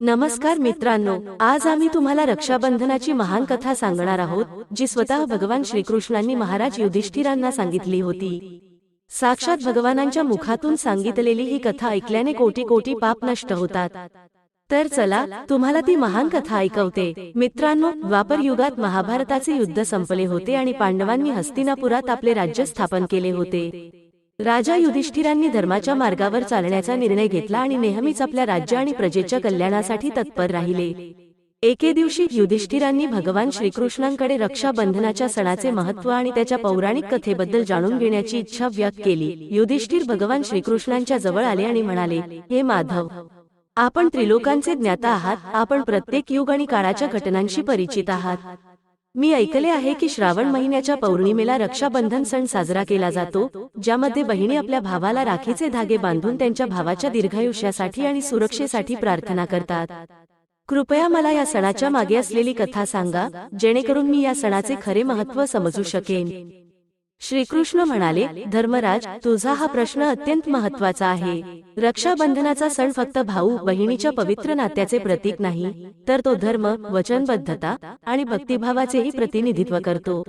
नमस्कार मित्रांनो आज आम्ही तुम्हाला रक्षाबंधनाची महान कथा सांगणार आहोत जी स्वतः भगवान श्रीकृष्णांनी महाराज युधिष्ठिरांना सांगितली होती. साक्षात भगवानांच्या मुखातून सांगितलेली ही कथा ऐकल्याने कोटी कोटी पाप नष्ट होतात. तर चला तुम्हाला ती महान कथा ऐकवते. मित्रांनो द्वापर युगात महाभारताचे युद्ध संपले होते आणि पांडवांनी हस्तिनापुरात आपले राज्य स्थापन केले होते. राजा युधिष्ठिरांनी धर्माच्या मार्गावर चालण्याचा निर्णय घेतला आणि नेहमीच आपल्या राज्य आणि प्रजेच्या कल्याणासाठी तत्पर राहिले. एके दिवशी युधिष्ठिरांनी भगवान श्रीकृष्णांकडे रक्षाबंधनाच्या सणाचे महत्त्व आणि त्याच्या पौराणिक कथेबद्दल जाणून घेण्याची इच्छा व्यक्त केली. युधिष्ठिर भगवान श्रीकृष्णांच्या जवळ आले आणि म्हणाले हे माधव आपण त्रिलोकांचे ज्ञाता आहात. आपण प्रत्येक युग आणि काळाच्या घटनांशी परिचित आहात. मी ऐकले आहे की श्रावण महिन्याच्या पौर्णिमेला रक्षाबंधन सण साजरा केला जातो ज्यामध्ये बहिणी आपल्या भावाला राखीचे धागे बांधून त्यांच्या भावाच्या दीर्घायुष्यासाठी आणि सुरक्षेसाठी प्रार्थना करतात. कृपया मला या सणाच्या मागे असलेली कथा सांगा जेणेकरून मी या सणाचे खरे महत्त्व समजू शकेन. श्रीकृष्ण म्हणाले धर्मराज तुझा हा प्रश्न अत्यंत महत्त्वाचा आहे. रक्षाबंधनाचा सण फक्त भाऊ बहिणीच्या पवित्र नात्याचे प्रतीक नाही तर तो धर्म वचनबद्धता आणि भक्तिभावाचेही प्रतिनिधित्व करतो.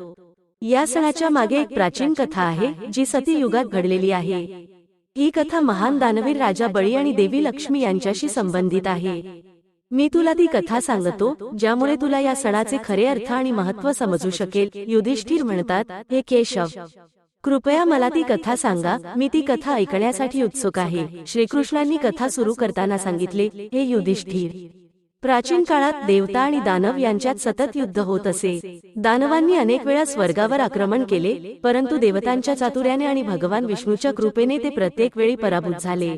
या सणाच्या मागे एक प्राचीन कथा आहे जी सती युगात घडलेली आहे. ही कथा महान दानवीर राजा बळी आणि देवी लक्ष्मी यांच्याशी संबंधित आहे. मी तुला ती कथा सांगतो ज्यामुळे तुला या सणाचे खरे अर्थ आणि महत्त्व समजू शकेल. युधिष्ठिर म्हणतात हे केशव कृपया मला ती कथा सांगा. मी ती कथा ऐकण्यासाठी उत्सुक आहे. श्रीकृष्णांनी कथा सुरू करताना सांगितले. हे युधिष्ठिर प्राचीन काळात देवता आणि दानव यांच्यात सतत युद्ध होत असे. दानवांनी अनेक वेळा स्वर्गावर आक्रमण केले परंतु देवतांच्या चातुर्याने आणि भगवान विष्णूच्या कृपेने ते प्रत्येक वेळी पराभूत झाले.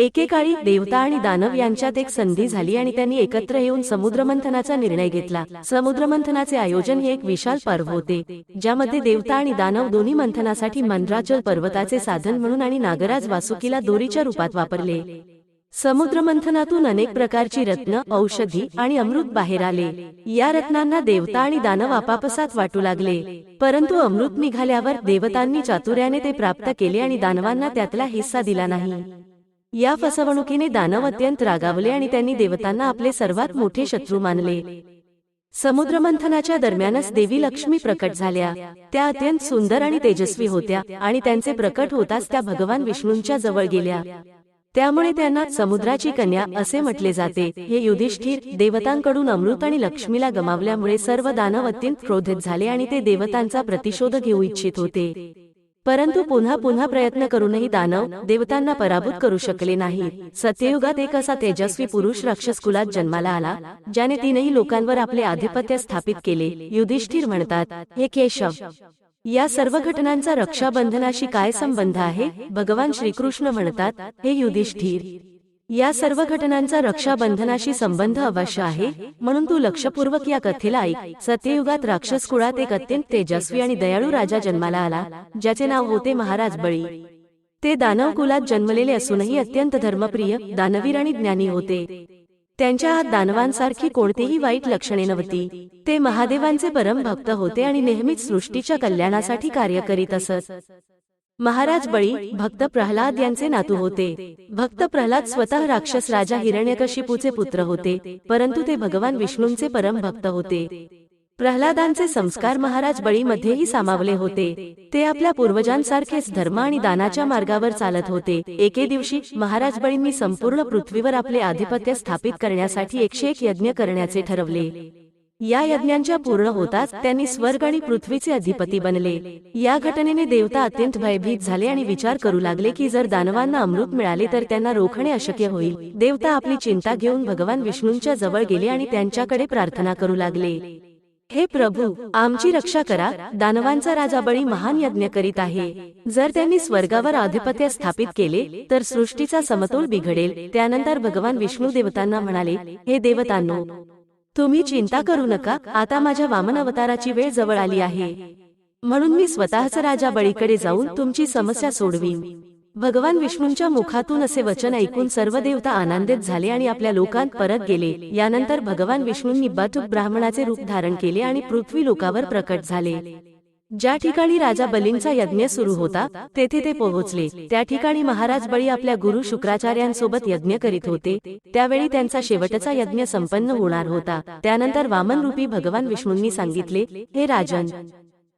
एकेकाळी देवता आणि दानव यांच्यात एक संधी झाली आणि त्यांनी एकत्र येऊन समुद्रमंथनाचा निर्णय घेतला. समुद्रमंथनाचे आयोजन हे एक विशाल पर्व होते ज्यामध्ये देवता आणि दानव दोन्ही मंथनासाठी मंद्राचल पर्वताचे साधन म्हणून आणि नागराज वासुकीला दोरीच्या रूपात वापरले. समुद्रमंथनातून अनेक प्रकारची रत्न औषधी आणि अमृत बाहेर आले. या रत्नांना देवता आणि दानव आपापसात वाटू लागले. परंतु अमृत निघाल्यावर देवतांनी चातुर्याने ते प्राप्त केले आणि दानवांना त्यातला हिस्सा दिला नाही या फसवणुकीने दानव अत्यंत रागावले आणि त्यांनी देवतांना आपले सर्वात मोठे शत्रू मानले. समुद्रमंथनाच्या दरम्यानच देवी लक्ष्मी प्रकट झाल्या. त्या अत्यंत सुंदर आणि तेजस्वी होत्या आणि त्यांचे प्रकट होताच त्या भगवान विष्णूंच्या जवळ गेल्या. त्यामुळे त्यांना समुद्राची कन्या असे म्हटले जाते. हे युधिष्ठिर देवतांकडून अमृत आणि लक्ष्मीला गमावल्यामुळे सर्व दानव अत्यंत क्रोधित झाले आणि ते देवतांचा प्रतिशोध घेऊ इच्छित होते. परंतु पुन्हा पुन्हा प्रयत्न करूनही दानव देवतांना पराभूत करू शकले नाही सत्ययुगात एक असा तेजस्वी पुरुष राक्षस कुलात जन्माला आला ज्याने तीनही लोकांवर आपले आधिपत्य स्थापित केले. युधिष्ठिर म्हणतात हे केशव या सर्व घटनांचा रक्षाबंधनाशी काय संबंध आहे? भगवान श्रीकृष्ण म्हणतात हे युधिष्ठिर या सर्व घटनांचा रक्षाबंधनाशी संबंध अवश्य आहे म्हणून तू लक्षपूर्वक या कथेला ऐक. सत्ययुगात राक्षस कुळात एक अत्यंत तेजस्वी आणि दयाळू राजा जन्माला आला ज्याचे नाव होते महाराज बळी. ते दानव कुलात जन्मलेले असूनही अत्यंत धर्मप्रिय दानवीर आणि ज्ञानी होते. त्यांच्या हात दानवांसारखी कोणतीही वाईट लक्षणे नव्हती. ते महादेवांचे परम भक्त होते आणि नेहमीच सृष्टीच्या कल्याणासाठी कार्य करीत असत. महाराज बळी भक्त प्रल्हाद यांचे नातू होते. भक्त प्रल्हाद स्वतः राक्षस राजा हिरण्यकशिपूचे पुत्र होते. परंतु ते भगवान विष्णूंचे परम भक्त होते. प्रल्हादांचे संस्कार महाराज बळीमध्येही सामावले होते. ते आपल्या पूर्वजांसारखेच धर्म आणि दानाच्या मार्गावर चालत होते. एके दिवशी महाराज बळींनी संपूर्ण पृथ्वीवर आपले आधिपत्य स्थापित करण्यासाठी एकशे एक यज्ञ करण्याचे ठरवले. या यज्ञांच्या पूर्ण होताच त्यांनी स्वर्ग आणि पृथ्वीचे अधिपती बनले. या घटनेने देवता अत्यंत भयभीत झाले आणि विचार करू लागले की जर दानवांना अमृत मिळाले तर त्यांना रोखणे अशक्य होईल. देवता आपली चिंता घेऊन भगवान विष्णूंच्या जवळ गेले आणि त्यांच्याकडे प्रार्थना करू लागले. हे प्रभू आमची रक्षा करा. दानवांचा राजा बळी महान यज्ञ करीत आहे. जर त्यांनी स्वर्गावर आधिपत्य स्थापित केले तर सृष्टीचा समतोल बिघडेल. त्यानंतर भगवान विष्णू देवतांना म्हणाले हे देवतांनो तुम्ही चिंता करू नका आता माझ्या वामन अवताराची वेळ जवळ आली आहे. म्हणून मी स्वतःच राजा बळीकडे जाऊन तुमची समस्या सोडवीन. भगवान विष्णूंच्या मुखातून असे वचन ऐकून सर्व देवता आनंदित झाले आणि आपल्या लोकांत परत गेले. यानंतर भगवान विष्णूंनी बटुक ब्राह्मणाचे रूप धारण केले आणि पृथ्वी लोकावर प्रकट झाले. ज्या ठिकाणी राजा बलींचा यज्ञ सुरू होता तेथे ते पोहोचले. त्या ठिकाणी महाराज बळी आपल्या गुरु शुक्राचार्यांसोबत यज्ञ करीत होते. त्यावेळी त्यांचा शेवटचा यज्ञ संपन्न होणार होता. त्यानंतर वामन रूपी भगवान विष्णूंनी सांगितले हे राजन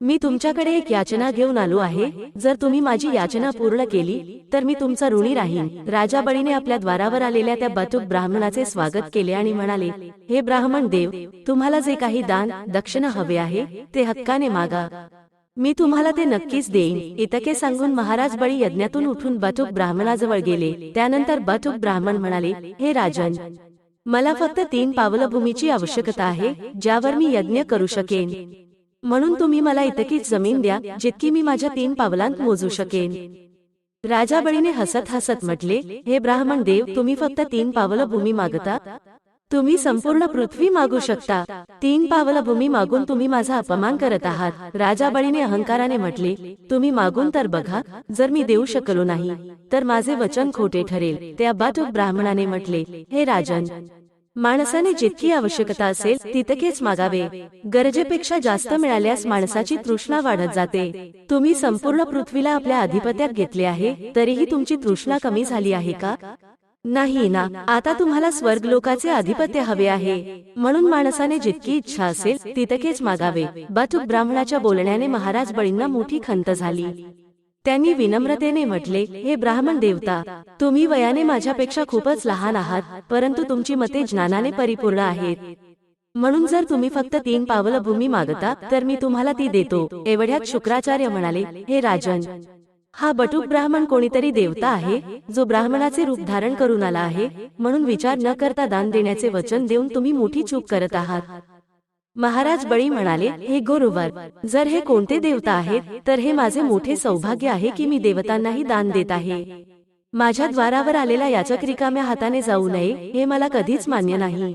मी तुमच्याकडे एक याचना घेऊन आलो आहे. जर तुम्ही माझी याचना पूर्ण केली तर मी तुमचा ऋणी राहीन. राजा बळीने आपल्या द्वारावर आलेल्या त्या बटुक ब्राह्मणाचे स्वागत केले आणि म्हणाले हे ब्राह्मण देव तुम्हाला जे काही दान दक्षिणा हवे आहे ते हक्काने मागा. मी तुम्हाला ते नक्कीच देईन. इतके सांगून महाराज बळी यज्ञातून उठून बटुक ब्राह्मणाजवळ गेले. त्यानंतर बटुक ब्राह्मण म्हणाले हे राजन मला फक्त तीन पावलं भूमीची आवश्यकता आहे ज्यावर मी यज्ञ करू शकेन. म्हणून तुम्ही मला इतकीच जमीन द्या जितकी मी माझ्या तीन पावलांत मोजू शकेन. राजा बळीने हसत हसत म्हटले हे ब्राह्मण देव तुम्ही फक्त तीन पावलं भूमी मागता? तुम्ही संपूर्ण पृथ्वी मागू शकता. तीन पावलं भूमी मागून तुम्ही माझा अपमान करत आहात. राजा बळीने अहंकाराने म्हटले तुम्ही मागून तर बघा. जर मी देऊ शकलो नाही तर माझे वचन खोटे ठरेल. त्या बाटूक ब्राह्मणाने म्हटले हे राजन माणसाने जितकी आवश्यकता असेल तितकेच मागावे. गरजेपेक्षा जास्त मिळाल्यास माणसाची तृष्णा वाढत जाते. तुम्ही संपूर्ण पृथ्वीला आपल्या अधिपत्यात घेतले आहे तरीही तुमची तृष्णा कमी झाली आहे. का नाही ना आता तुम्हाला स्वर्ग लोकाचे आधिपत्य हवे आहे. म्हणून माणसाने जितकी इच्छा असेल तितकेच मागावे. बातुक ब्राह्मणाच्या बोलण्याने महाराज बळींना मोठी खंत झाली. त्यांनी विनम्रतेने म्हटले हे ब्राह्मण देवता तुम्ही वयाने माझ्यापेक्षा खूपच लहान आहात परंतु तुमची मते ज्ञानाने परिपूर्ण आहेत. म्हणून जर तुम्ही फक्त तीन पावलं भूमी मागता तर मी तुम्हाला ती देतो. एवढ्यात शुक्राचार्य म्हणाले हे राजन हा बटुक ब्राह्मण कोणीतरी देवता आहे जो ब्राह्मणाचे रूप धारण करून आला आहे म्हणून विचार न करता दान देण्याचे वचन देऊन तुम्ही मोठी चूक करत आहात. महाराज बळी म्हणाले हे गुरुवर जर हे कोणते देवता आहेत तर हे माझे मोठे सौभाग्य आहे की मी देवतांनाही दान देत आहे. माझ्या द्वारावर आलेला याचक रिकाम्या हाताने जाऊ नये हे मला कधीच मान्य नाही.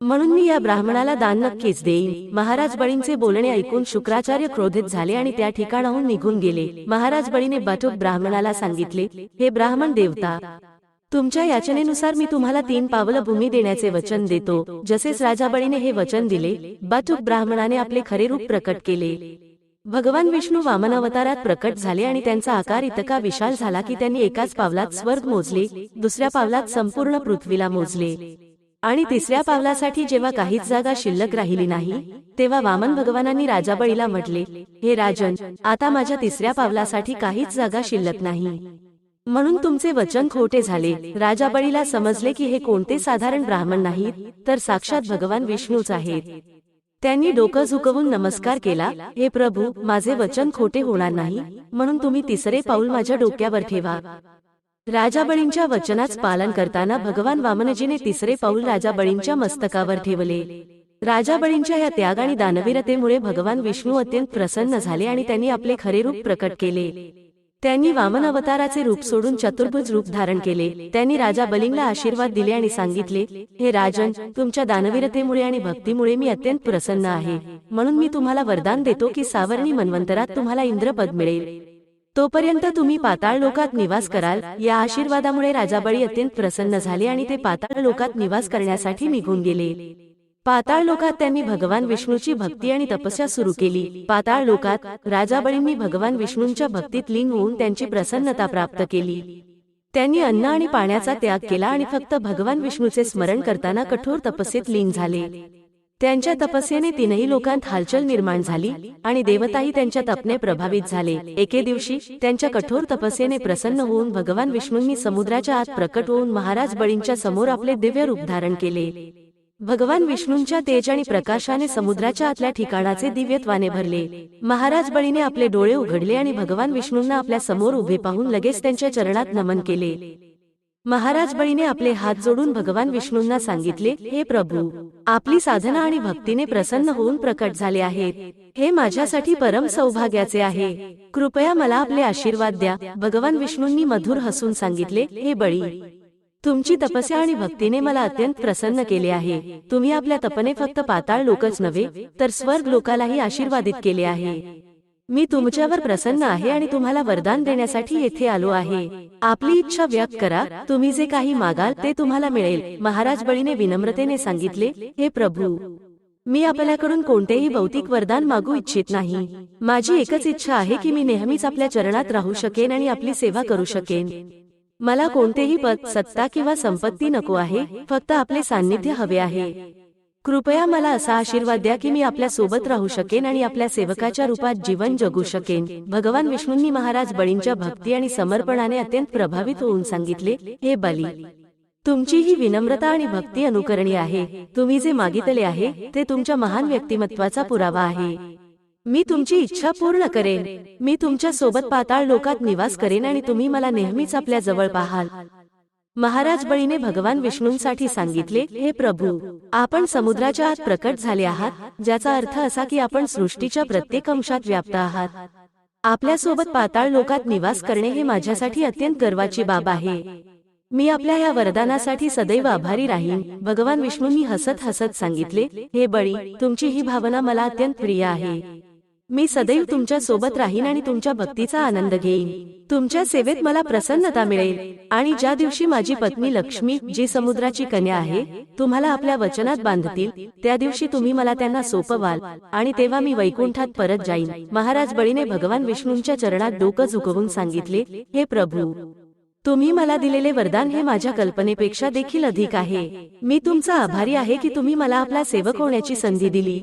म्हणून मी या ब्राह्मणाला दान नक्कीच देईन. महाराज बळींचे बोलणे ऐकून शुक्राचार्य क्रोधित झाले आणि त्या ठिकाणाहून निघून गेले. महाराज बळीने बाटूक ब्राह्मणाला सांगितले हे ब्राह्मण देवता तुमच्या याचनेनुसार मी तुम्हाला तीन पावलं भूमी देण्याचे वचन देतो. जसेच राजा बळीने हे वचन दिले बाटूक ब्राह्मणाने आपले खरे रूप प्रकट केले. भगवान विष्णू वामन अवतारात प्रकट झाले आणि त्यांचा आकार इतका विशाल झाला की त्यांनी एकाच पावलात स्वर्ग मोजले. दुसऱ्या पावलात संपूर्ण पृथ्वीला मोजले आणि तिसऱ्या पावलासाठी जेव्हा काहीच जागा शिल्लक राहिली नाही तेव्हा वामन भगवानांनी राजा बळीला म्हटले हे राजन आता माझ्या तिसऱ्या पावलासाठी काहीच जागा शिल्लक नाही. म्हणून तुमचे वचन खोटे झाले. राजा बळीला समजले की हे कोणते साधारण ब्राह्मण नाहीत तर साक्षात भगवान विष्णूच आहेत. त्यांनी डोकं झुकवून नमस्कार केला. हे प्रभू माझे वचन खोटे होणार नाही म्हणून तुम्ही तिसरे पाऊल माझ्या डोक्यावर ठेवा. राजा बळींच्या वचनाच पालन करताना भगवान वामनजीने तिसरे पाऊल राजा बळींच्या मस्तकावर ठेवले. राजा बळींच्या या त्याग आणि दानवीरतेमुळे भगवान विष्णू अत्यंत प्रसन्न झाले आणि त्यांनी आपले खरे रूप प्रकट केले. त्यांनी वामन अवताराचे रूप सोडून चतुर्भुज रूप धारण केले. त्यांनी राजा बलिंगला आशीर्वाद दिले आणि सांगितले हे राजन तुमच्या दानवीरतेमुळे आणि भक्तीमुळे मी अत्यंत प्रसन्न आहे. म्हणून मी तुम्हाला वरदान देतो की सावर्णी मन्वंतरात तुम्हाला इंद्रपद मिळेल. तोपर्यंत तुम्ही पाताळ लोकात निवास कराल. या आशीर्वादामुळे राजा बळी अत्यंत प्रसन्न झाले आणि ते पाताळ लोकात निवास करण्यासाठी निघून गेले. पाताळ लोकात त्यांनी भगवान विष्णूची भक्ती आणि तपस्या सुरू केली. पाताळ लोकात राजा बळींनी भगवान विष्णूंच्या भक्तीत लीन होऊन त्यांची प्रसन्नता प्राप्त केली. त्यांनी अन्न आणि पाण्याचा त्याग केला आणि फक्त भगवान विष्णूचे स्मरण करताना कठोर तपस्येत लीन झाले. त्यांच्या तपस्येने तीनही लोकांत हालचाल निर्माण झाली आणि देवताही त्यांच्या तपने प्रभावित झाले. एके दिवशी त्यांच्या कठोर तपस्येने प्रसन्न होऊन भगवान विष्णूंनी समुद्राच्या आत प्रकट होऊन महाराज बळींच्या समोर आपले दिव्य रूप धारण केले. भगवान विष्णूंच्या तेज आणि प्रकाशाने समुद्राच्या आतल्या ठिकाणाचे दिव्यत्वाने भरले. महाराज बळीने आपले डोळे उघडले आणि भगवान विष्णूंना आपल्यासमोर उभे पाहून लगेच त्यांच्या चरणात नमन केले. महाराज बळीने आपले हात जोडून भगवान विष्णूंना सांगितले हे प्रभू आपली साधना आणि भक्तीने प्रसन्न होऊन प्रकट झाले आहेत. हे माझ्यासाठी परम सौभाग्याचे आहे. कृपया मला आपले आशीर्वाद द्या. भगवान विष्णूंनी मधुर हसून सांगितले हे बळी तुमची तपस्या आणि भक्तीने मला अत्यंत प्रसन्न केले आहे. तुम्ही आपल्या तपने फक्त पाताळ लोकच नव्हे तर स्वर्ग लोकालाही आशीर्वादित केले आहे. मी तुमच्यावर प्रसन्न आहे आणि तुम्हाला वरदान देण्यासाठी येथे आलो आहे. आपली इच्छा व्यक्त करा. तुम्ही जे काही मागाल ते तुम्हाला मिळेल. महाराज बळीने विनम्रतेने सांगितले हे प्रभू मी आपल्याकडून कोणतेही भौतिक वरदान मागू इच्छित नाही. माझी एकच इच्छा आहे की मी नेहमीच आपल्या चरणात राहू शकेन आणि आपली सेवा करू शकेन. मला कोणतेही पद सत्ता किंवा संपत्ती नको आहे. फक्त आपले सान्निध्य हवे आहे. कृपया मला असा आशीर्वाद द्या की मी आपल्यासोबत राहू शकेन आणि आपल्या सेवकाच्या रूपात जीवन जगू शकेन. भगवान विष्णूंनी महाराज बळींच्या भक्ती आणि समर्पणाने अत्यंत प्रभावित होऊन सांगितले हे बली तुमची ही विनम्रता आणि भक्ती अनुकरणीय आहे. तुम्ही जे मागितले आहे ते तुमच्या महान व्यक्तिमत्वाचा पुरावा आहे. मी तुमची इच्छा पूर्ण करेन. मी तुमच्यासोबत पाताळ लोकात निवास करेन आणि तुम्ही मला नेहमीच आपल्या जवळ पाहाल. महाराज बळीने भगवान विष्णूंसाठी सांगितले हे प्रभू आपण समुद्राच्या आत प्रकट झाले आहात ज्याचा अर्थ असा की आपण सृष्टीच्या प्रत्येक अंशात व्याप्त आहात. आपल्यासोबत पाताळ लोकात निवास करणे हे माझ्यासाठी अत्यंत गर्वाची बाब आहे. मी आपल्या या वरदानासाठी सदैव आभारी राहीन. भगवान विष्णूंनी हसत हसत सांगितले हे बळी तुमची ही भावना मला अत्यंत प्रिय आहे. मी सदैव तुमच्यासोबत राहीन आणि तुमच्या भक्तीचा आनंद घेईन. तुमच्या सेवेत मला प्रसन्नता मिळेल. आणि ज्या दिवशी माझी पत्नी लक्ष्मी जी समुद्राची कन्या आहे तुम्हाला आपल्या वचनात बांधतील. त्या दिवशी तुम्ही मला त्यांना सोपवाल आणि तेव्हा मी वैकुंठात परत जाईन. महाराज बळीने भगवान विष्णूंच्या चरणात डोकं झुकवून सांगितले हे प्रभू तुम्ही मला दिलेले वरदान हे माझ्या कल्पनेपेक्षा देखील अधिक आहे. मी तुमचा आभारी आहे. की तुम्ही मला आपला सेवक होण्याची संधी दिली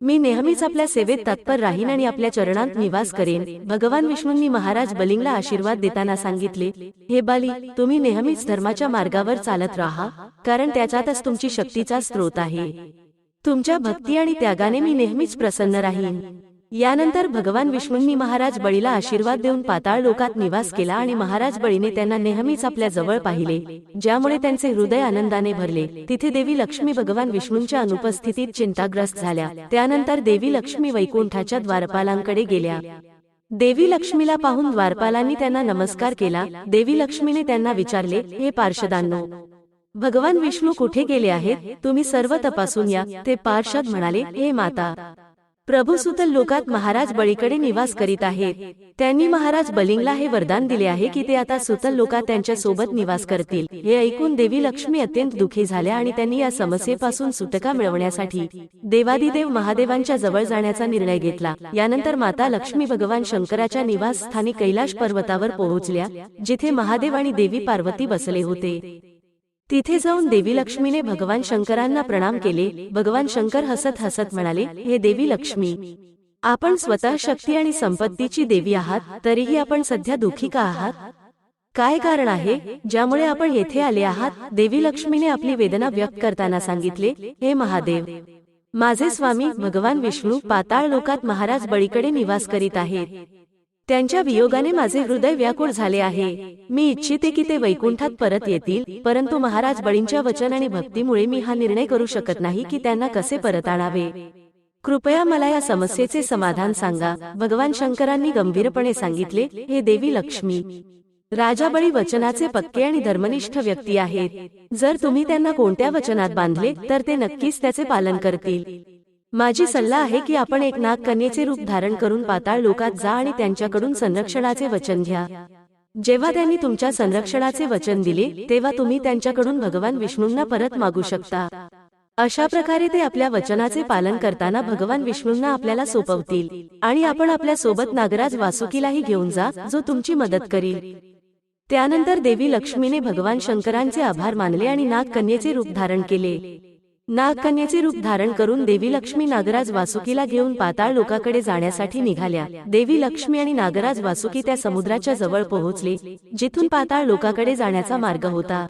मी नेहमीच आपल्या सेवेत तत्पर राहीन आणि आपल्या चरणांत निवास करेन. भगवान विष्णूंनी महाराज बलिंगला आशीर्वाद देताना सांगितले हे बाली तुम्ही नेहमीच धर्माच्या मार्गावर चालत राहा कारण त्याच्यातच तुमची शक्तीचा स्रोत आहे. तुमच्या भक्ती आणि त्यागाने मी नेहमीच प्रसन्न राहीन. यानंतर भगवान विष्णूंनी महाराज बळीला आशीर्वाद देऊन पाताळ लोकात निवास केला आणि महाराज बळीने त्यांना नेहमीच आपल्या जवळ पाहिले ज्यामुळे त्यांचे हृदय आनंदाने भरले. तिथे देवी लक्ष्मी भगवान विष्णूंच्या अनुपस्थितीत चिंताग्रस्त झाल्या. त्यानंतर देवी लक्ष्मी वैकुंठाच्या द्वारपालांकडे गेल्या. देवी लक्ष्मीला पाहून द्वारपालांनी त्यांना नमस्कार केला. देवी लक्ष्मीने त्यांना विचारले हे पार्षदांनो भगवान विष्णू कुठे गेले आहेत? तुम्ही सर्व तपासून या. ते पार्षद म्हणाले हे माता प्रभू सुतल लोकात महाराज बळीकडे निवास करीत आहेत. त्यांनी महाराज बलिंगला हे वरदान दिले आहे की ते आता सुतल लोकात त्यांच्यासोबत निवास करतील. हे ऐकून देवी लक्ष्मी अत्यंत दुखी झाल्या आणि त्यांनी या समस्येपासून सुटका मिळवण्यासाठी देवादिदेव महादेवांच्या जवळ जाण्याचा निर्णय घेतला. यानंतर माता लक्ष्मी भगवान शंकराच्या निवासस्थानी कैलाश पर्वतावर पोहोचल्या जिथे महादेव आणि देवी पार्वती बसले होते. तिथे जाऊन देवी लक्ष्मीने भगवान शंकरांना प्रणाम केले. भगवान शंकर हसत हसत म्हणाले हे देवी लक्ष्मी आपण स्वतः शक्ती आणि संपत्तीची देवी आहात तरीही आपण सध्या दुखी का आहात? काय कारण आहे? ज्यामुळे आपण येथे आले आहात. देवी लक्ष्मीने आपली वेदना व्यक्त करताना सांगितले हे महादेव माझे स्वामी भगवान विष्णू पाताळ लोकात महाराज बळीकडे निवास करीत आहेत. त्यांच्या वियोगाने माझे हृदय व्याकुळ झाले आहे. मी इच्छिते की ते वैकुंठात परत येतील परंतु महाराज बळींच्या वचन आणि भक्तीमुळे मी हा निर्णय करू शकत नाही की त्यांना कसे परत आणावे. कृपया मला या समस्येचे समाधान सांगा. भगवान शंकरांनी गंभीरपणे सांगितले हे देवी लक्ष्मी राजा बळी वचनाचे पक्के आणि धर्मनिष्ठ व्यक्ती आहेत. जर तुम्ही त्यांना कोणत्या वचनात बांधले तर ते नक्कीच त्याचे पालन करतील. माझी सल्ला आहे की आपण एक नाग कन्येचे रूप धारण करून पाताळ लोकात जा आणि त्यांच्याकडून संरक्षणाचे वचन घ्या. जेव्हा त्यांनी तुमच्या संरक्षणाचे वचन दिले तेव्हा तुम्ही त्यांच्याकडून भगवान विष्णूंना परत मागू शकता. अशा प्रकारे ते आपल्या वचनाचे पालन करताना भगवान विष्णूंना आपल्याला सोपवतील. आणि आपण आपल्यासोबत नागराज वासुकीलाही घेऊन जा जो तुमची मदत करील. त्यानंतर देवी लक्ष्मीने भगवान शंकरांचे आभार मानले आणि नाग कन्येचे रूप धारण केले नागकन्याचे रूप धारण करून देवी लक्ष्मी नागराज वासुकीला घेऊन पाताळ लोकाकडे जाण्यासाठी निघाल्या. देवी लक्ष्मी आणि नागराज वासुकी त्या समुद्राच्या जवळ पोहोचले जिथून पाताळ लोकाकडे जाण्याचा मार्ग होता.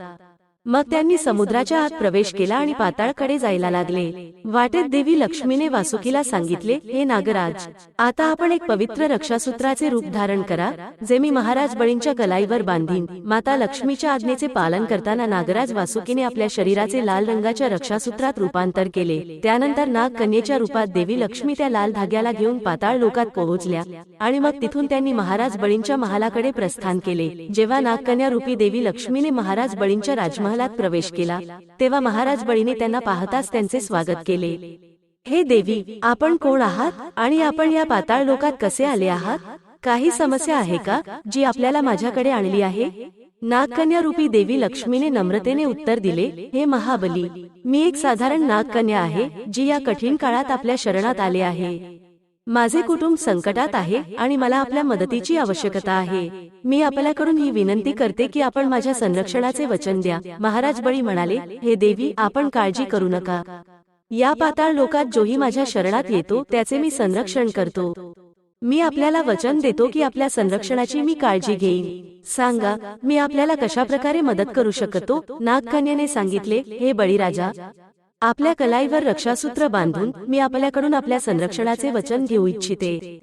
मग त्यांनी समुद्राच्या आत प्रवेश केला आणि पाताळकडे जायला लागले. वाटेत देवी लक्ष्मीने वासुकीला सांगितले हे नागराज आता आपण एक पवित्र रक्षासूत्राचे रूप धारण करा जे मी महाराज बळींच्या गलाईवर बांधीन. माता लक्ष्मीच्या आज्ञेचे पालन करताना नागराज वासुकीने आपल्या शरीराचे लाल रंगाच्या रक्षासूत्रात रूपांतर केले. त्यानंतर नाग कन्येच्या रूपात देवी लक्ष्मी त्या लाल धाग्याला घेऊन पाताळ लोकात पोहोचल्या आणि मग तिथून त्यांनी महाराज बळींच्या महालाकडे प्रस्थान केले. जेव्हा नागकन्या रूपी देवी लक्ष्मीने महाराज बळींच्या महालात प्रवेश केला तेव्हा महाराज बळीने त्यांना पाहताच त्यांचे स्वागत केले. हे देवी आपण कोण आहात आणि आपण या पाताळ लोकात कसे आले आहात? काही समस्या आहे का जी आपल्याला माझ्याकडे आणली आहे? नागकन्या रूपी देवी लक्ष्मीने नम्रतेने उत्तर दिले हे महाबली मी एक साधारण नागकन्या आहे जी या कठीण काळात आपल्या शरणात आले आहे. माझे कुटुंब संकटात आहे आणि मला आपल्या मदतीची आवश्यकता आहे. मी आपल्याकडून ही विनंती करते की आपण माझ्या संरक्षणाचे वचन द्या. महाराज बळी म्हणाले हे देवी आपण काळजी करू नका. या पाताळ लोकात जोही माझ्या शरणात येतो त्याचे मी संरक्षण करतो. मी आपल्याला वचन देतो की आपल्या संरक्षणाची मी काळजी घेईन. सांगा मी आपल्याला कशा प्रकारे मदत करू शकतो? नागकन्याने सांगितले हे बळीराजा आपल्या कलाईवर रक्षासूत्र बांधून मी आपल्याकडून आपल्या संरक्षणाचे वचन घेऊ इच्छिते.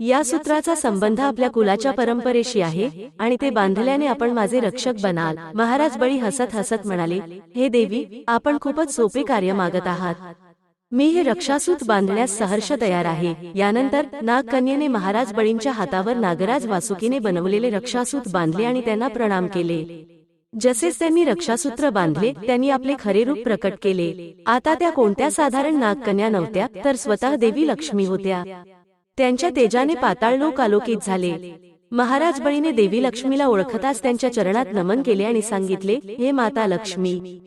या सूत्राचा संबंध आपल्या कुलाच्या परंपरेशी आहे आणि ते बांधल्याने आपण माझे रक्षक बनाल. महाराज बळी हसत हसत म्हणाले हे देवी आपण खूपच सोपे कार्य मागत आहात. मी हे रक्षासूत बांधण्यास सहर्ष तयार आहे. यानंतर नागकन्येने महाराज बळींच्या हातावर नागराज वासुकीने बनवलेले रक्षासूत बांधले आणि त्यांना प्रणाम केले. जसेच त्यांनी रक्षासूत्र बांधले त्यांनी आपले खरे रूप प्रकट केले. आता त्या कोणत्या साधारण नागकन्या नव्हत्या तर स्वतः देवी लक्ष्मी होत्या. त्यांच्या तेजाने पाताळ लोक आलोकित झाले. महाराज बळीने देवी लक्ष्मीला ओळखताच त्यांच्या चरणात नमन केले आणि सांगितले हे माता लक्ष्मी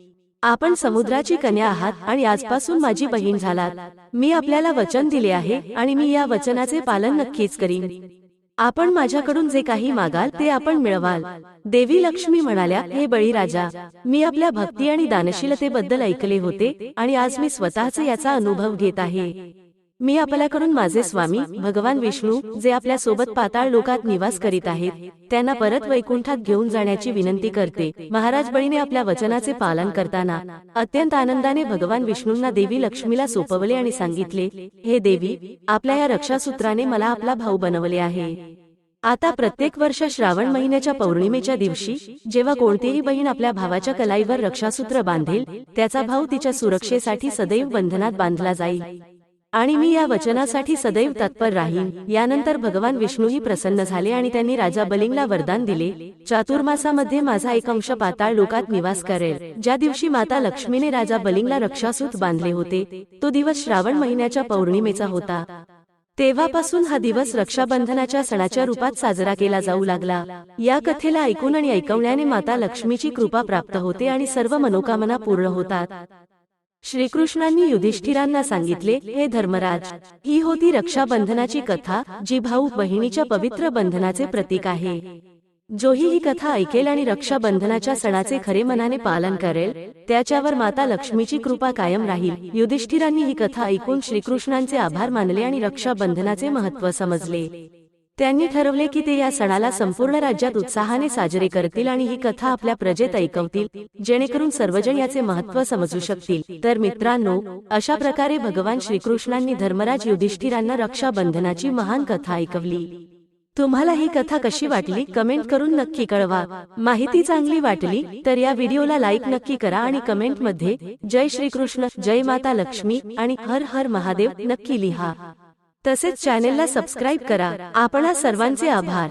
आपण समुद्राची कन्या आहात आणि आजपासून माझी बहीण झालात. मी आपल्याला वचन दिले आहे आणि मी या वचनाचे पालन नक्कीच करीन. आपण माझ्याकडून जे काही मागाल ते आपण मिळवाल. देवी लक्ष्मी म्हणाल्या हे बळीराजा मी आपल्या भक्ती आणि दानशीलतेबद्दल ऐकले होते आणि आज मी स्वतःच याचा अनुभव घेत आहे. मी आपल्याकडून माझे स्वामी भगवान विष्णू जे आपल्यासोबत पाताळ लोकात निवास करीत आहेत त्यांना परत वैकुंठात घेऊन जाण्याची विनंती करते. महाराज बळीने आपल्या वचनाचे पालन करताना अत्यंत आनंदाने भगवान विष्णूंना देवी लक्ष्मीला सोपवले आणि सांगितले हे देवी आपल्या या रक्षासूत्राने मला आपला भाऊ बनवले आहे. आता प्रत्येक वर्ष श्रावण महिन्याच्या पौर्णिमेच्या दिवशी जेव्हा कोणतीही बहीण आपल्या भावाच्या कलाईवर रक्षासूत्र बांधेल त्याचा भाऊ तिच्या सुरक्षेसाठी सदैव बंधनात बांधला जाईल. आणि मी या वचनासाठी सदैव तत्पर राहीन. यानंतर भगवान विष्णूही प्रसन्न झाले आणि त्यांनी राजा बलिंगला वरदान दिले. चातुर्मासामध्ये माझा एक अंश पाताळ लोकात निवास करेल. ज्या दिवशी माता लक्ष्मीने राजा बलिंगला रक्षासूत बांधले होते तो दिवस श्रावण महिन्याच्या पौर्णिमेचा होता. तेव्हापासून हा दिवस रक्षाबंधनाच्या सणाच्या रूपात साजरा केला जाऊ लागला. या कथेला ऐकून आणि ऐकवण्याने माता लक्ष्मीची कृपा प्राप्त होते आणि सर्व मनोकामना पूर्ण होतात. श्रीकृष्णांनी युधिष्ठिरांना सांगितले हे धर्मराज ही होती रक्षाबंधनाची कथा जी भाऊ बहिणीच्या पवित्र बंधनाचे प्रतीक आहे. जोही ही कथा ऐकेल आणि रक्षाबंधनाच्या सणाचे खरे मनाने पालन करेल त्याच्यावर माता लक्ष्मीची कृपा कायम राहील. युधिष्ठिरांनी ही कथा ऐकून श्रीकृष्णांचे आभार मानले आणि रक्षाबंधनाचे महत्त्व समजले. त्यांनी ठरवले की ते या सणाला संपूर्ण राज्यात उत्साहाने साजरे करतील आणि ही कथा आपल्या प्रजेत ऐकवतील. जेणेकरून सर्वजण याचे महत्त्व समजू शकतील. तर मित्रांनो अशा प्रकारे भगवान श्रीकृष्णांनी धर्मराज युधिष्ठिरांना रक्षाबंधनाची महान कथा ऐकवली. तुम्हाला ही कथा कशी वाटली? कमेंट करून नक्की कळवा. माहिती चांगली वाटली? तर या व्हिडिओला लाईक नक्की करा आणि कमेंटमध्ये जय श्रीकृष्ण जय माता लक्ष्मी आणि हर हर महादेव नक्की लिहा तसेच चॅनेलला सबस्क्राईब करा. आपणा सर्वांचे आभार.